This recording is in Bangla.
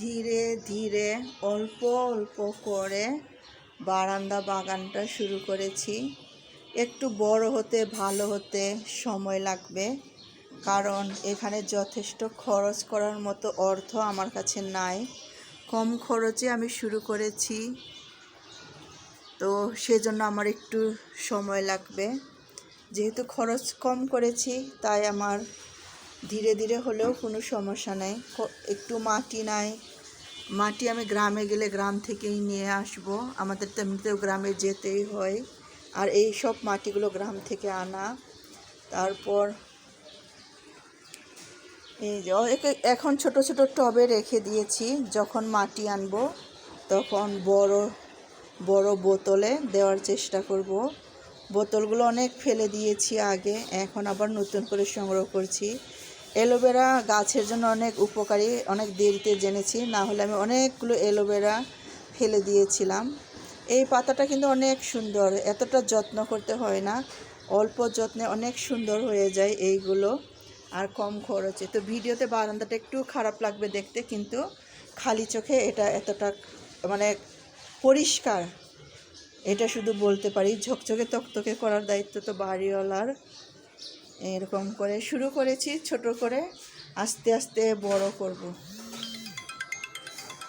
ধীরে ধীরে অল্প অল্প করে বারান্দা বাগানটা শুরু করেছি। একটু বড় হতে ভালো হতে সময় লাগবে, কারণ এখানে যথেষ্ট খরচ করার মতো অর্থ আমার কাছে নাই। কম খরচে আমি শুরু করেছি, তো সেজন্য আমার একটু সময় লাগবে। যেহেতু খরচ কম করেছি, তাই আমার ধীরে ধীরে হলেও কোনো সমস্যা নেই। একটু মাটি নাই। মাটি আমি গ্রামে গেলে গ্রাম থেকেই নিয়ে আসব। আমাদের তো গ্রামে যেতেই হয়। আর এই সব মাটিগুলো গ্রাম থেকে আনা। তারপর এই যে এখন ছোট ছোট টবে রেখে দিয়েছি। যখন মাটি আনব, তখন বড় বড় বোতলে দেওয়ার চেষ্টা করব। বোতলগুলো অনেক ফেলে দিয়েছি আগে, এখন আবার নতুন করে সংগ্রহ করছি। অ্যালোভেরা গাছের জন্য অনেক উপকারী, অনেক দেরিতে জেনেছি। না হলে আমি অনেকগুলো অ্যালোভেরা ফেলে দিয়েছিলাম। এই পাতাটা কিন্তু অনেক সুন্দর, এতটা যত্ন করতে হয় না। অল্প যত্নে অনেক সুন্দর হয়ে যায় এইগুলো, আর কম খরচে। তো ভিডিওতে বারান্দাটা একটু খারাপ লাগবে দেখতে, কিন্তু খালি চোখে এটা এতটা মানে পরিষ্কার। এটা শুধু বলতে পারি, ঝকঝকে তকতকে করার দায়িত্ব তো বাড়িওয়ালার। এরকম করে শুরু করেছি ছোট করে। আস্তে আস্তে বড় করব।